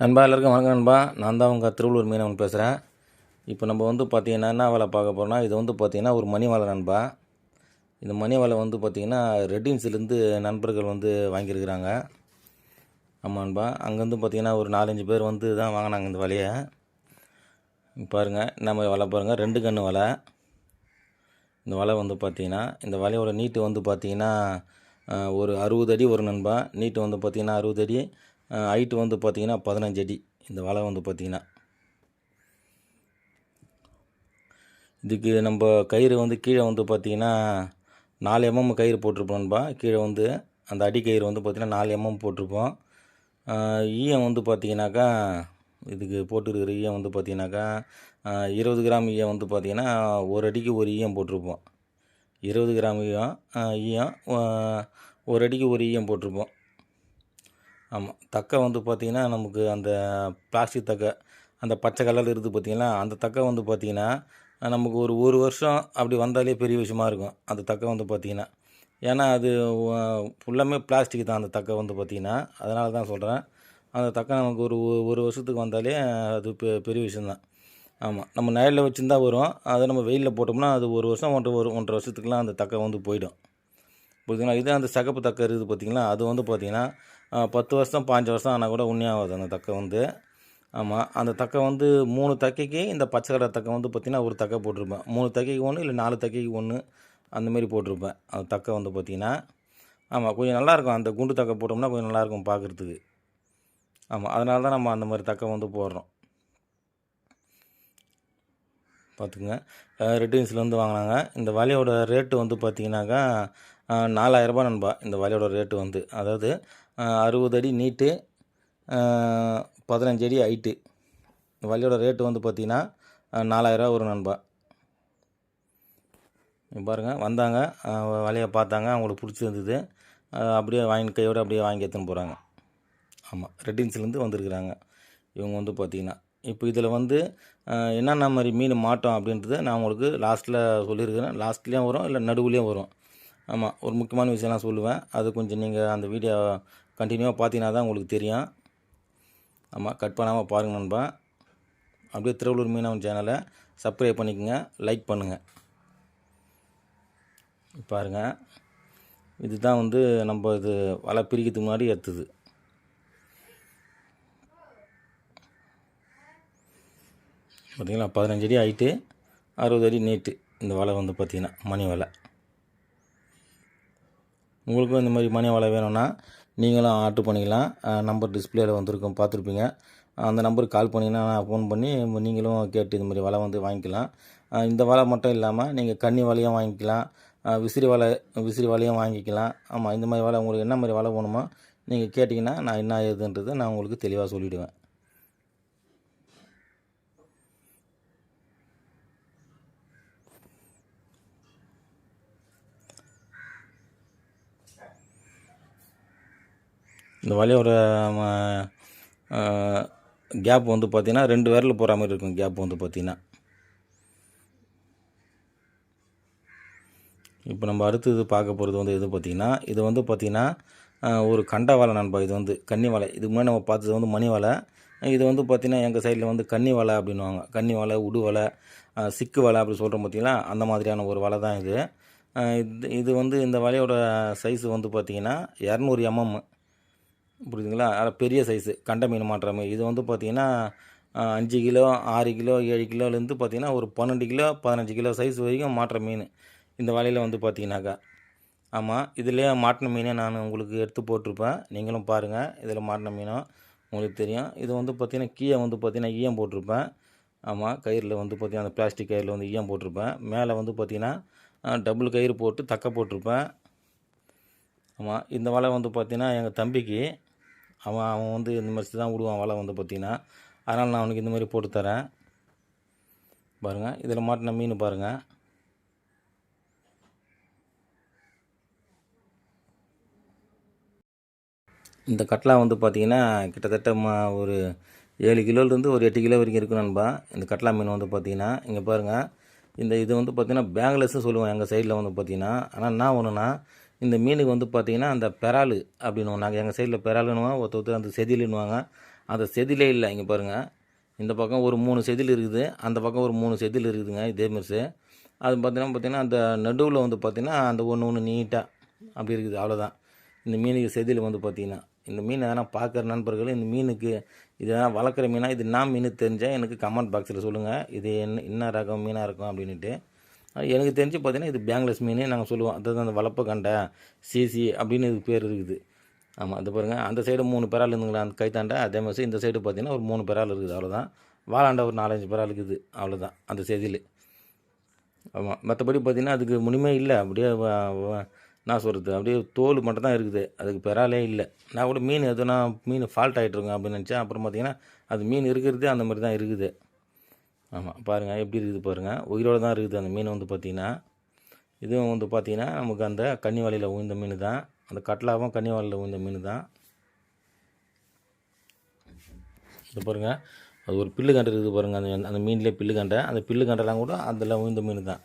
நண்பா எல்லாருக்கும் வணக்கம் நண்பா. நான் தான் உங்கள் திருவள்ளூர் மீனவன் பேசுகிறேன் இப்போ நம்ம வந்து பார்த்தீங்கன்னா என்ன வேலை பார்க்க போகிறோம்னா இது வந்து பார்த்தீங்கன்னா ஒரு மணி வலை நண்பா. இந்த மணி வலை வந்து பார்த்தீங்கன்னா ரெட்டின்ஸ்லேருந்து நண்பர்கள் வந்து வாங்கியிருக்கிறாங்க. ஆமாம் நண்பா. அங்கேருந்து பார்த்தீங்கன்னா ஒரு நாலஞ்சு பேர் வந்து தான் வாங்கினாங்க இந்த வலையை. பாருங்கள் நம்ம வலை பாருங்கள் ரெண்டு கன்று வலை. இந்த வலை வந்து பார்த்தீங்கன்னா இந்த வலையோட நீட்டு வந்து பார்த்தீங்கன்னா ஒரு அறுபது அடி ஒரு நண்பா. நீட்டு வந்து பார்த்தீங்கன்னா அறுபது அடி. ஹைட்டு வந்து பார்த்திங்கன்னா பதினஞ்சு அடி. இந்த வலை வந்து பார்த்திங்கன்னா இதுக்கு நம்ம கயிறு வந்து கீழே வந்து பார்த்தீங்கன்னா நாலு எம்எம் கயிறு போட்டிருப்போம்பா கீழே வந்து அந்த அடி கயிறு வந்து பார்த்தீங்கன்னா நாலு எம்எம் போட்டிருப்போம். ஈயம் வந்து பார்த்தீங்கன்னாக்கா இதுக்கு போட்டுருக்கிற ஈயம் வந்து பார்த்திங்கனாக்கா இருபது கிராம் ஈயம் வந்து பார்த்திங்கன்னா ஒரு அடிக்கு ஒரு ஈயம் போட்டிருப்போம். இருபது கிராம் ஈயம் ஈயம் ஒரு அடிக்கு ஒரு ஈயம் போட்டிருப்போம். ஆமாம் தக்கை வந்து பார்த்திங்கன்னா நமக்கு அந்த பிளாஸ்டிக் தக்கை அந்த பச்சை கலரில் இருக்குது பார்த்திங்களா அந்த தக்கை வந்து பார்த்திங்கன்னா நமக்கு ஒரு ஒரு வருஷம் அப்படி வந்தாலே பெரிய விஷயமா இருக்கும். அந்த தக்கை வந்து பார்த்திங்கன்னா ஏன்னா அது ஃபுல்லாமே பிளாஸ்டிக் தான் அந்த தக்கை வந்து பார்த்திங்கன்னா அதனால தான் சொல்கிறேன் அந்த தக்கை நமக்கு ஒரு ஒரு வருஷத்துக்கு வந்தாலே அது பெ பெரிய விஷயந்தான் ஆமாம் நம்ம நிழலில் வச்சுருந்தா வரும். அதை நம்ம வெயிலில் போட்டோம்னா அது ஒரு வருஷம் ஒன்றரை ஒரு ஒன்றரை வருஷத்துக்குலாம் அந்த தக்கை வந்து போயிடும். புரியுதுங்களா இதே அந்த சகப்பு தக்கை இருக்குது பார்த்திங்களா அது வந்து பார்த்திங்கன்னா பத்து வருஷம் பாஞ்சு வருஷம் ஆனால் கூட உண்மையாகாது அந்த தக்கை வந்து. ஆமாம் அந்த தக்கை வந்து மூணு தக்கைக்கு இந்த பச்சை கலர் தக்கை வந்து பார்த்திங்கன்னா ஒரு தக்கை போட்டிருப்பேன். மூணு தக்கைக்கு ஒன்று இல்லை நாலு தக்கைக்கு ஒன்று அந்தமாரி போட்டிருப்பேன். அந்த தக்கை வந்து பார்த்தீங்கன்னா ஆமாம் கொஞ்சம் நல்லாயிருக்கும் அந்த குண்டு தக்கை போட்டோம்னா கொஞ்சம் நல்லாயிருக்கும் பார்க்குறதுக்கு ஆமாம் அதனால தான் நம்ம அந்த மாதிரி தக்கை வந்து போடுறோம். பார்த்துக்குங்க. ரெட்டின்ஸ்லேருந்து வாங்கினாங்க. இந்த வலையோட ரேட்டு வந்து பார்த்திங்கனாக்கா நாலாயிரரூபா நண்பா இந்த வலையோட ரேட்டு வந்து. அதாவது அறுபது அடி நீட்டு பதினஞ்சு அடி ஹைட்டு இந்த வலையோட ரேட்டு வந்து பார்த்திங்கன்னா நாலாயிரரூவா வரும் நண்பா. பாருங்கள் வந்தாங்க வலையை பார்த்தாங்க அவங்களுக்கு பிடிச்சிருந்தது. அப்படியே வாங்கி கையோடு அப்படியே வாங்கி எடுத்துன்னு போகிறாங்க ஆமாம் ரெட்டின்ஸ்லேருந்து வந்திருக்கிறாங்க. இவங்க வந்து பார்த்தீங்கன்னா இப்போ இதில் வந்து என்னென்ன மாதிரி மீன் மாட்டோம் அப்படின்றத நான் உங்களுக்கு லாஸ்ட்டில் சொல்லியிருக்கிறேன். லாஸ்ட்லேயும் வரும் இல்லை நடுவுலேயும் வரும். ஆமாம் ஒரு முக்கியமான விஷயம்லாம் சொல்லுவேன். அது கொஞ்சம் நீங்கள் அந்த வீடியோ கண்டினியூவாக பார்த்தீங்கன்னா தான் உங்களுக்கு தெரியும். ஆமாம் கட் பண்ணாமல் பாருங்க நண்பா. அப்படியே திருவள்ளூர் மீனவன் சேனலை சப்ஸ்கிரைப் பண்ணிக்கோங்க லைக் பண்ணுங்கள் பாருங்கள் இதுதான் வந்து நம்ம இது வலை பிரிக்கிறதுக்கு முன்னாடி எடுத்தது. பார்த்தீங்களா பதினஞ்சு அடி ஹைட்டு அறுபது அடி நீட்டு இந்த வலை வந்து பார்த்தீங்கன்னா மணி வலை. உங்களுக்கும் இந்த மாதிரி மணி வலை வேணும்னா நீங்களும் ஆர்டர் பண்ணிக்கலாம். நம்பர் டிஸ்பிளேயில் வந்திருக்கும் பார்த்துருப்பீங்க. அந்த நம்பருக்கு கால் பண்ணிங்கன்னா நான் ஃபோன் பண்ணி நீங்களும் கேட்டு இந்த மாதிரி வலை வந்து வாங்கிக்கலாம். இந்த வலை மட்டும் இல்லாமல் நீங்கள் கன்னி வலையும் வாங்கிக்கலாம். விசிறி வலை விசிறி வலையும் வாங்கிக்கலாம். ஆமாம் இந்த மாதிரி வலை உங்களுக்கு என்ன மாதிரி வலை வேணுமோ நீங்கள் கேட்டிங்கன்னா நான் என்ன ஏதுன்றது நான் உங்களுக்கு தெளிவாக சொல்லிவிடுவேன் இந்த வலையோட கேப் வந்து பார்த்தீங்கன்னா ரெண்டு விரல் போகிற மாதிரி இருக்கும் கேப் வந்து பார்த்தீங்கன்னா இப்போ நம்ம அடுத்தது பார்க்க போகிறது வந்து எது பார்த்திங்கன்னா இது வந்து பார்த்திங்கன்னா ஒரு கண்ட வலை நண்பா இது வந்து கன்னி வலை. இதுக்கு முன்னாடி நம்ம பார்த்தது வந்து மணி வலை. இது வந்து பார்த்திங்கன்னா எங்கள் சைடில் வந்து கன்னி வலை அப்படின்னுவாங்க. கன்னி வலை உடு வலை சிக்கு வலை அப்படி சொல்கிறோம் பார்த்தீங்களா அந்த மாதிரியான ஒரு வலை தான் இது. இது இது வந்து இந்த வலையோட சைஸ் வந்து பார்த்திங்கன்னா இரநூறு எம்எம் புரியுதுங்களா? அதில் பெரிய சைஸு கண்ட மீன் மாட்டுற மாதிரி இது வந்து பார்த்திங்கன்னா அஞ்சு கிலோ ஆறு கிலோ ஏழு கிலோலேருந்து பார்த்தீங்கன்னா ஒரு பன்னெண்டு கிலோ பதினஞ்சு கிலோ சைஸ் வரைக்கும் மாட்டுற மீன். இந்த வலையில் வந்து பார்த்தீங்கன்னாக்கா ஆமாம் இதுலேயே மாட்டின மீனை நான் உங்களுக்கு எடுத்து போட்டிருப்பேன். நீங்களும் பாருங்கள் இதில் மாட்டின மீனும் உங்களுக்கு தெரியும். இது வந்து பார்த்திங்கன்னா கீழே வந்து பார்த்திங்கன்னா ஈயம் போட்டிருப்பேன். ஆமாம் கயிறில் வந்து பார்த்திங்கன்னா அந்த பிளாஸ்டிக் கயிறில் வந்து ஈயம் போட்டிருப்பேன். மேலே வந்து பார்த்திங்கன்னா டபுள் கயிறு போட்டு தக்க போட்டிருப்பேன். ஆமாம் இந்த வலை வந்து பார்த்தீங்கன்னா எங்கள் தம்பிக்கு அவன் அவன் வந்து இந்த மாதிரி தான் விடுவான் வலை வந்து பார்த்தீங்கன்னா அதனால் நான் அவனுக்கு இந்த மாதிரி போட்டு தரேன். பாருங்கள் இதில் மாட்டின மீன் பாருங்கள் இந்த கட்லா வந்து பார்த்திங்கன்னா கிட்டத்தட்ட ம- ஒரு ஏழு கிலோலேருந்து ஒரு எட்டு கிலோ வரைக்கும் இருக்கும் நண்பா. இந்த கட்லா மீன் வந்து பார்த்திங்கன்னா இங்கே பாருங்கள் இந்த இது வந்து பார்த்திங்கன்னா பேங்க்லெஸ்ஸும் சொல்லுவோம் எங்கள் சைடில் வந்து பார்த்திங்கன்னா. ஆனால் என்ன ஒன்றுனா இந்த மீனுக்கு வந்து பார்த்தீங்கன்னா அந்த பெறாலு அப்படின்னுவோம் நாங்கள் எங்கள் சைடில் பெறாலுன்னுவோம் ஒருத்த ஒருத்தர் அந்த செதிலுன்னுவாங்க. அந்த செதிலே இல்லை இங்கே பாருங்கள் இந்த பக்கம் ஒரு மூணு செதில் இருக்குது அந்த பக்கம் ஒரு மூணு செதில் இருக்குதுங்க இதே மாதிரி அது பார்த்தீங்கன்னா பார்த்தீங்கன்னா அந்த நடுவில் வந்து பார்த்திங்கன்னா அந்த ஒன்று ஒன்று நீட்டாக அப்படி இருக்குது அவ்வளோதான் இந்த மீனுக்கு செதில் வந்து பார்த்தீங்கன்னா இந்த மீன் எதனா பார்க்குற நண்பர்கள் இந்த மீனுக்கு இது எதனா வளர்க்குற மீனா இது என்ன மீன் தெரிஞ்சால் எனக்கு கமெண்ட் பாக்ஸில் சொல்லுங்கள் இது என்ன என்ன ரகம் மீனாக இருக்கும் அப்படின்ட்டு எனக்கு தெரிஞ்சு பார்த்தீங்கன்னா இது பேங்க்லெஸ் மீன் நாங்கள் சொல்லுவோம். அதாவது அந்த வளர்ப்பு கண்டை சிசி அப்படின்னு இதுக்கு பேர் இருக்குது. ஆமாம் அது பாருங்கள் அந்த சைடு மூணு பெறால் இருந்துங்களா? அந்த கைத்தாண்டை அதே மாதிரி இந்த சைடு பார்த்தீங்கன்னா ஒரு மூணு பெறால் இருக்குது. அவ்வளோதான் வாழாண்டை ஒரு நாலஞ்சு பெறால் இருக்குது. அவ்வளோதான் அந்த செதில் ஆமாம் மற்றபடி பார்த்தீங்கன்னா அதுக்கு முனிமே இல்லை. அப்படியே நான் சொல்கிறது அப்படியே தோல் மட்டும் தான் இருக்குது. அதுக்கு பெறாலே இல்லை. நான் கூட மீன் எதுனா மீன் ஃபால்ட் ஆகிட்ருங்க அப்படின்னு நினச்சேன். அப்புறம் பார்த்தீங்கன்னா அது மீன் இருக்கிறது அந்த மாதிரி தான் இருக்குது. ஆமாம் பாருங்கள் எப்படி இருக்குது பாருங்கள் உயிரோடு தான் இருக்குது அந்த மீன் வந்து பார்த்திங்கன்னா இதுவும் வந்து பார்த்திங்கன்னா நமக்கு அந்த கன்னி வலையில் உழுந்த மீன் தான் அந்த கட்லாவும் கன்னி வலையில் உழுந்த மீன் தான் இது பாருங்கள் அது ஒரு பில்லு கண்டை இருக்குது பாருங்கள் அந்த அந்த மீன்லேயே பில்லு கண்டை அந்த பில்லு கண்டெல்லாம் கூட அதில் உழுந்த மீன் தான்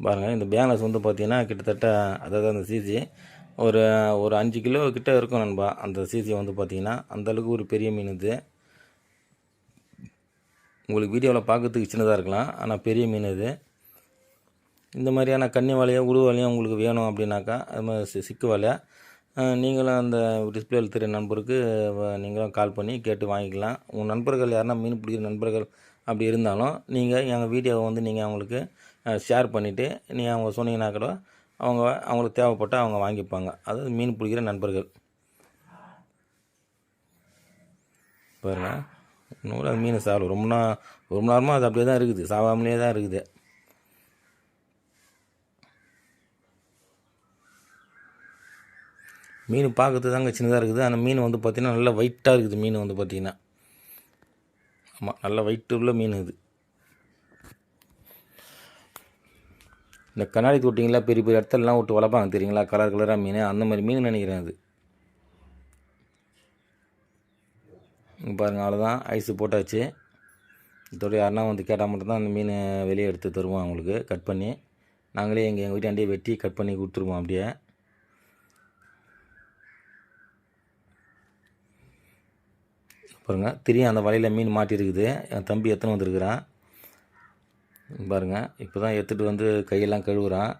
பாருங்கள் இந்த பேலன்ஸ் வந்து பார்த்திங்கன்னா கிட்டத்தட்ட அதாவது அந்த சிசி ஒரு ஒரு அஞ்சு கிலோ கிட்டே இருக்கும் நண்பா அந்த சிசி வந்து பார்த்தீங்கன்னா அந்தளவுக்கு ஒரு பெரிய மீன் இது. உங்களுக்கு வீடியோவில் பார்க்கறதுக்கு சின்னதாக இருக்கலாம் ஆனால் பெரிய மீன் இது. இந்த மாதிரியான கன்னி வலையோ உடு வலையோ உங்களுக்கு வேணும் அப்படின்னாக்கா அது மாதிரி சிக்கு வலை நீங்களும் அந்த டிஸ்பிளேயில் தெரிய நண்பருக்கு நீங்களும் கால் பண்ணி கேட்டு வாங்கிக்கலாம். உங்கள் நண்பர்கள் யாருன்னா மீன் பிடிக்கிற நண்பர்கள் அப்படி இருந்தாலும் நீங்கள் எங்கள் வீடியோவை வந்து நீங்கள் அவங்களுக்கு ஷேர் பண்ணிவிட்டு நீங்கள் அவங்க சொன்னீங்கன்னா கூட அவங்க அவங்களுக்கு தேவைப்பட்டால் அவங்க வாங்கிப்பாங்க. அதாவது மீன் பிடிக்கிற நண்பர்கள். பாருங்க. இன்னும் அது மீன் சாப்பிடும் ரொம்ப நாள் ரொம்ப நேரமாக அது அப்படியே தான் இருக்குது. சாவாமலே தான் இருக்குது. மீன் பார்க்கறது தாங்க சின்னதாக இருக்குது. ஆனால் மீன் வந்து பார்த்திங்கன்னா நல்லா ஒயிட்டாக இருக்குது. மீன் வந்து பார்த்திங்கன்னா ஆமாம் நல்லா weight உள்ள மீன் இது. இந்த கண்ணாடி தொட்டிங்களா பெரிய பெரிய இடத்துலலாம் விட்டு வளர்ப்பாங்க தெரியுங்களா? கலர் கலராக மீன். அந்த மாதிரி மீன் நினைக்கிறேன் அது. இங்க பாருங்க அவ்வளோதான் ஐஸு போட்டாச்சு. இதோட யாருன்னா வந்து கேட்டால் மட்டும்தான் அந்த மீன் வெளியே எடுத்து தருவோம் அவங்களுக்கு. கட் பண்ணி. நாங்களே எங்கள் எங்கள் வீட்டாண்டியே வெட்டி கட் பண்ணி கொடுத்துருவோம் அப்படியே. பாருங்க திரியும் அந்த வலையில் மீன் மாட்டியிருக்குது என் தம்பி எத்தனை வந்திருக்கிறான்? பாருங்கள் இப்போ தான் எடுத்துகிட்டு வந்து கையெல்லாம் கழுவுறான்.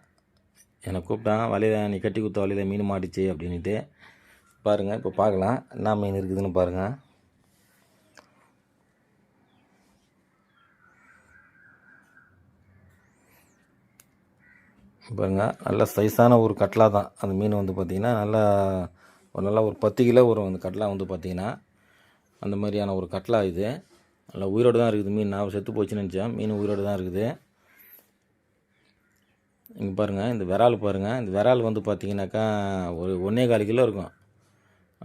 என்னை கூப்பிட்டான் வலையில் நீ கட்டி கொடுத்த வலையில் மீன் மாட்டிச்சு அப்படின்ட்டு பாருங்கள் இப்போ பார்க்கலாம் என்ன மீன் இருக்குதுன்னு பாருங்கள் பாருங்கள் நல்ல சைஸான ஒரு கட்லா தான். அந்த மீன் வந்து பார்த்திங்கன்னா நல்லா ஒரு நல்லா ஒரு பத்து கிலோ வரும் அந்த கட்லா வந்து பார்த்திங்கன்னா அந்த மாதிரியான ஒரு கட்லா இது. நல்லா உயிரோடு தான் இருக்குது மீன். நான் செத்து போச்சுன்னு நினச்சேன். மீன் உயிரோடு தான் இருக்குது. இங்கே பாருங்கள் இந்த விரால் பாருங்கள் இந்த விரால் வந்து பார்த்தீங்கன்னாக்கா ஒரு ஒன்றே கால் கிலோ இருக்கும்.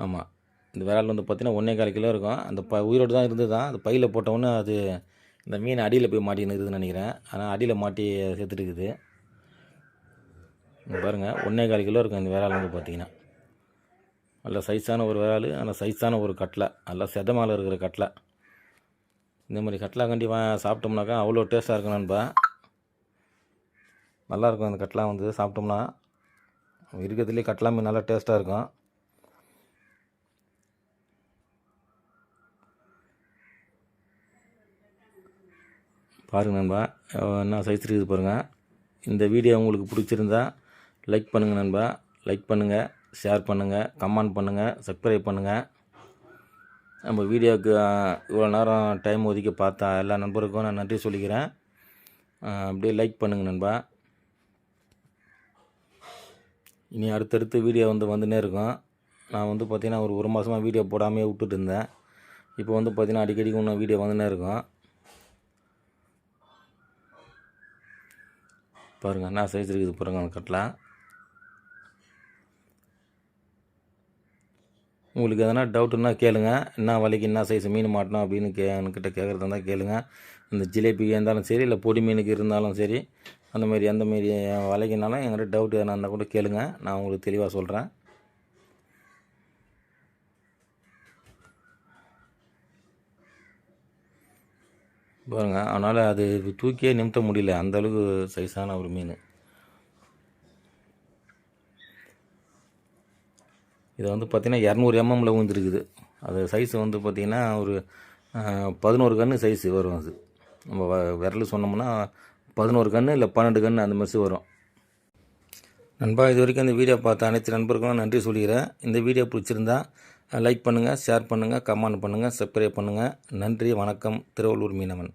ஆமாம் இந்த விரால் வந்து பார்த்திங்கன்னா ஒன்றே கால் கிலோ இருக்கும். அந்த ப உயிரோடு தான் இருந்து தான் அந்த பையில் போட்டவுடனே அது இந்த மீன் அடியில் போய் மாட்டின்னு இருக்குதுன்னு நினைக்கிறேன். ஆனால் அடியில் மாட்டி செத்துட்டு இருக்குது பாருங்கள் ஒன்றே கால் கிலோ இருக்கும் இந்த விரால் வந்து பார்த்தீங்கன்னா நல்ல சைஸான ஒரு விரால் நல்ல சைஸான ஒரு கட்டில நல்லா செதமால இருக்கிற கட்லை. இந்த மாதிரி கட்லா கண்டி வா சாப்பிட்டோம்னாக்கா அவ்வளோ டேஸ்ட்டாக இருக்கும் நண்பா. நல்லாயிருக்கும் அந்த கட்லா வந்து சாப்பிட்டோம்னா. இருக்கிறதுலே கட்லா மீன் நல்லா டேஸ்ட்டாக இருக்கும். பாருங்கள் நண்பா என்ன சைஸ் இருக்குது பாருங்கள் இந்த வீடியோ உங்களுக்கு பிடிச்சிருந்தா லைக் பண்ணுங்கள் நண்பா. லைக் பண்ணுங்கள் ஷேர் பண்ணுங்கள் கமெண்ட் பண்ணுங்கள் சப்ஸ்கிரைப் பண்ணுங்கள் நம்ம வீடியோவுக்கு இவ்வளோ நேரம் டைம் ஒதுக்கி பார்த்தா எல்லா நண்பருக்கும் நான் நன்றி சொல்லிக்கிறேன். அப்படியே லைக் பண்ணுங்கள் நண்பா. இனி அடுத்தடுத்து வீடியோ வந்து வந்துனே இருக்கும். நான் வந்து பார்த்திங்கன்னா ஒரு ஒரு மாதமாக வீடியோ போடாமையே விட்டுட்டு இருந்தேன். இப்போ வந்து பார்த்திங்கன்னா அடிக்கடி இன்னும் வீடியோ வந்துனே இருக்கும். பாருங்கள் என்ன சைஸ் இருக்குது பாருங்கள் கட்டலாம். உங்களுக்கு எதனா டவுட்டுன்னா கேளுங்கள் என்ன வலைக்கு என்ன சைஸ் மீன் மாட்டணும் அப்படின்னு கே என்கிட்ட கேட்குறதா இருந்தால் கேளுங்கள் இந்த ஜிலேபிக்கு இருந்தாலும் சரி இல்லை பொடி மீனுக்கு இருந்தாலும் சரி அந்த மாதிரி எந்த மாரி வலைக்குனாலும் என்கிட்ட டவுட் எதனா இருந்தால் கூட கேளுங்கள் நான் உங்களுக்கு தெளிவாக சொல்கிறேன் பாருங்கள் அதனால் அது தூக்கியே நிமித்த முடியல. அந்தளவுக்கு சைஸான ஒரு மீன். இது வந்து பார்த்திங்கன்னா இரநூறு எம்எம்மில் ஊந்துருக்குது அது சைஸ் வந்து பார்த்திங்கன்னா ஒரு பதினோரு கன்று சைஸ் வரும் அது. நம்ம வ- விரல் சொன்னோம்னா பதினோரு கன்று இல்லை பன்னெண்டு கன்று அந்த மாதிரி வரும். நண்பா இது வரைக்கும் இந்த வீடியோ பார்த்த அனைத்து நண்பர்களும் நன்றி சொல்லிக்கிறேன். இந்த வீடியோ பிடிச்சிருந்தா லைக் பண்ணுங்கள் ஷேர் பண்ணுங்கள் கமெண்ட் பண்ணுங்கள் சப்ஸ்கிரைப் பண்ணுங்கள் நன்றி வணக்கம். திருவள்ளூர் மீனவன்.